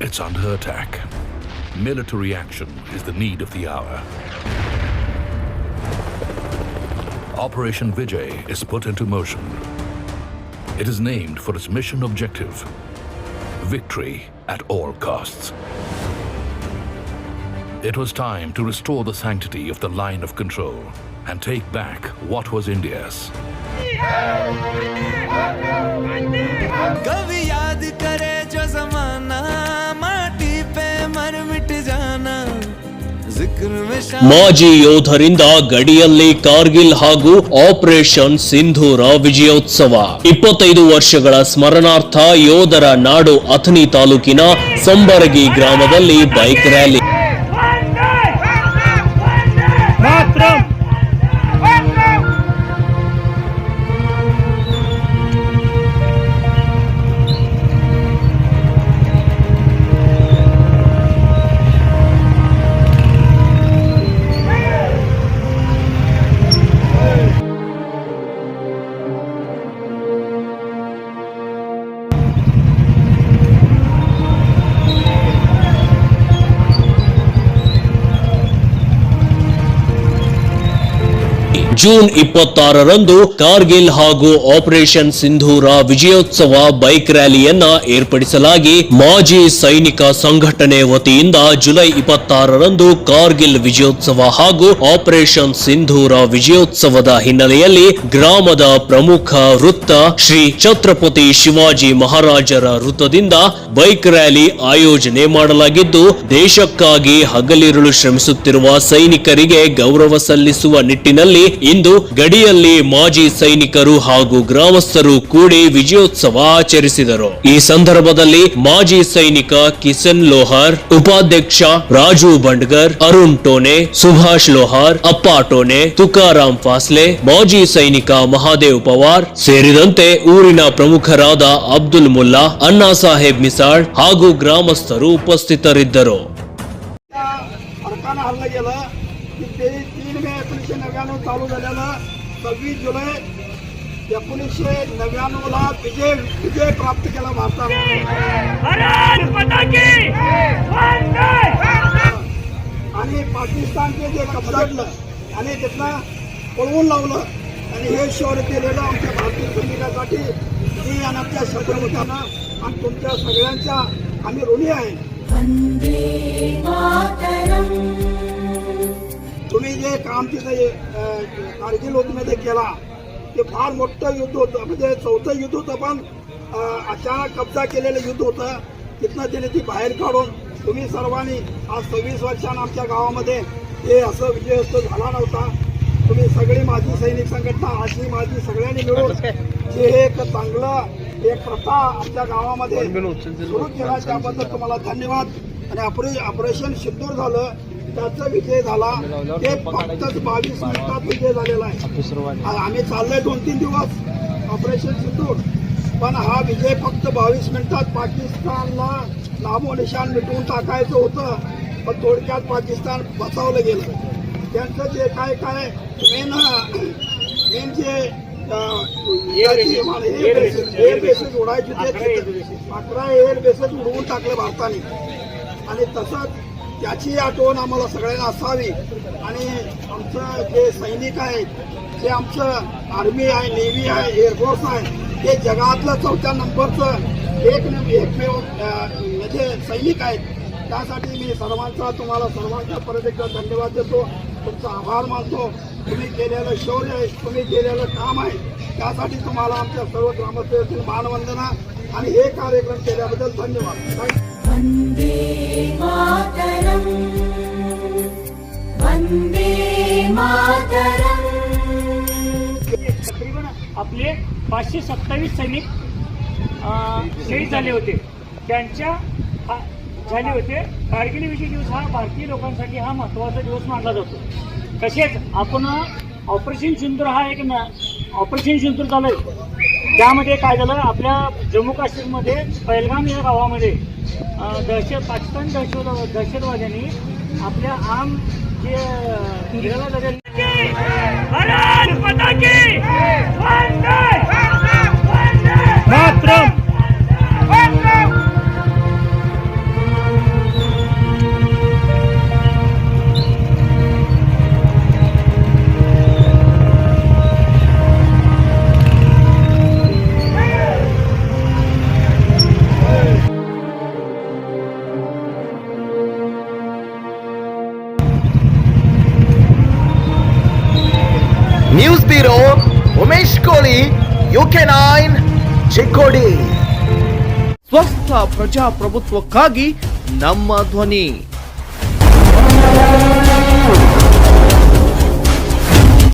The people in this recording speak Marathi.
it's under attack. Military action is the need of the hour. Operation Vijay is put into motion. It is named for its mission objective victory at all costs. It was time to restore the sanctity of the line of control and take back what was India's. Kavi ಮಾಜಿ ಯೋಧರಿಂದ ಗಡಿಯಲ್ಲಿ ಕಾರ್ಗಿಲ್ ಹಾಗೂ ಆಪರೇಷನ್ ಸಿಂಧೂರ ವಿಜಯೋತ್ಸವ. ಇಪ್ಪತ್ತೈದು ವರ್ಷಗಳ ಸ್ಮರಣಾರ್ಥ ಯೋಧರ ನಾಡು ಅಥಣಿ ತಾಲೂಕಿನ ಸಂಬರಗಿ ಗ್ರಾಮದಲ್ಲಿ ಬೈಕ್ ರ್ಯಾಲಿ. ಜೂನ್ ಇಪ್ಪತ್ತಾರರಂದು ಕಾರ್ಗಿಲ್ ಹಾಗೂ ಆಪರೇಷನ್ ಸಿಂಧೂರ ವಿಜಯೋತ್ಸವ ಬೈಕ್ ರ್ಯಾಲಿಯನ್ನ ಏರ್ಪಡಿಸಲಾಗಿ ಮಾಜಿ ಸೈನಿಕ ಸಂಘಟನೆ ವತಿಯಿಂದ ಜುಲೈ ಇಪ್ಪತ್ತಾರರಂದು ಕಾರ್ಗಿಲ್ ವಿಜಯೋತ್ಸವ ಹಾಗೂ ಆಪರೇಷನ್ ಸಿಂಧೂರ ವಿಜಯೋತ್ಸವದ ಹಿನ್ನೆಲೆಯಲ್ಲಿ ಗ್ರಾಮದ ಪ್ರಮುಖ ವೃತ್ತ ಶ್ರೀ ಛತ್ರಪತಿ ಶಿವಾಜಿ ಮಹಾರಾಜರ ವೃತ್ತದಿಂದ ಬೈಕ್ ರ್ಯಾಲಿ ಆಯೋಜನೆ ಮಾಡಲಾಗಿದ್ದು, ದೇಶಕ್ಕಾಗಿ ಹಗಲಿರುಳು ಶ್ರಮಿಸುತ್ತಿರುವ ಸೈನಿಕರಿಗೆ ಗೌರವ ಸಲ್ಲಿಸುವ ನಿಟ್ಟಿನಲ್ಲಿ ಇಂದು ಗಡಿಯಲ್ಲಿ ಮಾಜಿ ಸೈನಿಕರು ಹಾಗೂ ಗ್ರಾಮಸ್ಥರು ಕೂಡಿ ವಿಜಯೋತ್ಸವ ಆಚರಿಸಿದರು. ಈ ಸಂದರ್ಭದಲ್ಲಿ ಮಾಜಿ ಸೈನಿಕ ಕಿಸನ್ ಲೋಹಾರ್, ಉಪಾಧ್ಯಕ್ಷ ರಾಜು ಬಂಡ್ಗರ್, ಅರುಣ್ ಟೋನೆ ಸುಭಾಷ್ ಲೋಹಾರ್, ಅಪ್ಪ ಟೋನೆ ತುಕಾರಾಂ ಫಾಸ್ಲೆ, ಮಾಜಿ ಸೈನಿಕ ಮಹಾದೇವ್ ಪವಾರ್ ಸೇರಿದಂತೆ ಊರಿನ ಪ್ರಮುಖರಾದ ಅಬ್ದುಲ್ ಮುಲ್ಲಾ, ಅಣ್ಣಾ ಸಾಹೇಬ್ ಮಿಸಾಳ್ ಹಾಗೂ ಗ್ರಾಮಸ್ಥರು ಉಪಸ್ಥಿತರಿದ್ದರು. नव्याण्णव चालू झालेलं सव्वीस जुलै एकोणीसशे नव्याण्णवला विजय विजय प्राप्त केला भारतानं भारत माता की वंदे आणि पाकिस्तानचे जे कब्जाडलं आणि तिथनं पळवून लावलं आणि हे शौर्य केलेलं आमच्या भारतीय सैनिकासाठी मी आणि आमच्या छत्रपतींना आणि तुमच्या सगळ्यांच्या आम्ही ऋणी आहे. काम तिथे कारगिल युद्धमध्ये केला ते फार मोठं युद्ध होतं. म्हणजे चौथं युद्ध होतं पण अचानक कब्जा केलेलं युद्ध होतं. तिथनं त्याने ती बाहेर काढून तुम्ही सर्वांनी आज सव्वीस वर्षानं आमच्या गावामध्ये हे असं विजयोत्सव झाला नव्हता. तुम्ही सगळी माझी सैनिक संघटना अशी माझी सगळ्यांनी मिळून जे हे एक चांगलं एक प्रथा आमच्या गावामध्ये सुरू केला. त्याबद्दल तुम्हाला धन्यवाद. आणि ऑपरे ऑपरेशन सिंदूर झालं. त्याचा विजय झाला. ते फक्त बावीस मिनिटात विजय झालेला आहे. आम्ही चाललोय दोन तीन दिवस ऑपरेशन सिंदूर. पण हा विजय फक्त बावीस मिनिटात पाकिस्तानला नामो निशान मिटवून टाकायचं होतं. पण थोडक्यात पाकिस्तान बचावलं गेलं. त्यांचं जे काय काय मेन मेन जे एअर बेसेस उडायचे ते अकरा एअर बेसेस उडवून टाकले भारताने. आणि तसंच त्याची आठवण आम्हाला सगळ्यांना असावी. आणि आमचं जे सैनिक आहेत जे आमचं आर्मी आहे नेव्ही आहे एअरफोर्स आहे हे जगातलं चौथ्या नंबरचं एक एकमेव म्हणजे सैनिक आहेत. त्यासाठी मी सर्वांचा तुम्हाला सर्वांच्या परत एकदा धन्यवाद देतो. तुमचा आभार मानतो. तुम्ही केलेलं शौर्य आहे तुम्ही केलेलं काम आहे. त्यासाठी तुम्हाला आमच्या सर्व ग्रामस्थेतील मानवंदना आणि हे कार्यक्रम केल्याबद्दल धन्यवाद. वन्दे मातरम्। वन्दे मातरम्। तकरीबन आपले पाचशे सत्तावीस सैनिक शहीद झाले होते. त्यांच्या झाले होते. कारगिल विजय दिवस हा भारतीय लोकांसाठी हा महत्त्वाचा दिवस मानला जातो. तसेच आपण ऑपरेशन सिंदूर हा एक ऑपरेशन सिंदूर चालू आहे त्यामध्ये काय झालं आपल्या जम्मू काश्मीरमध्ये पहलगाम या गावामध्ये दहशत पाकिस्तान दहशत दहशतवाद्यांनी आपल्या आम जे ನ್ಯೂಸ್ ಬ್ಯೂರೋ ಉಮೇಶ್ ಕೋಳಿ ಯುಕೆ ನೈನ್ ಚಿಕ್ಕೋಡಿ ಸ್ವಸ್ಥ ಪ್ರಜಾಪ್ರಭುತ್ವಕ್ಕಾಗಿ ನಮ್ಮ ಧ್ವನಿ.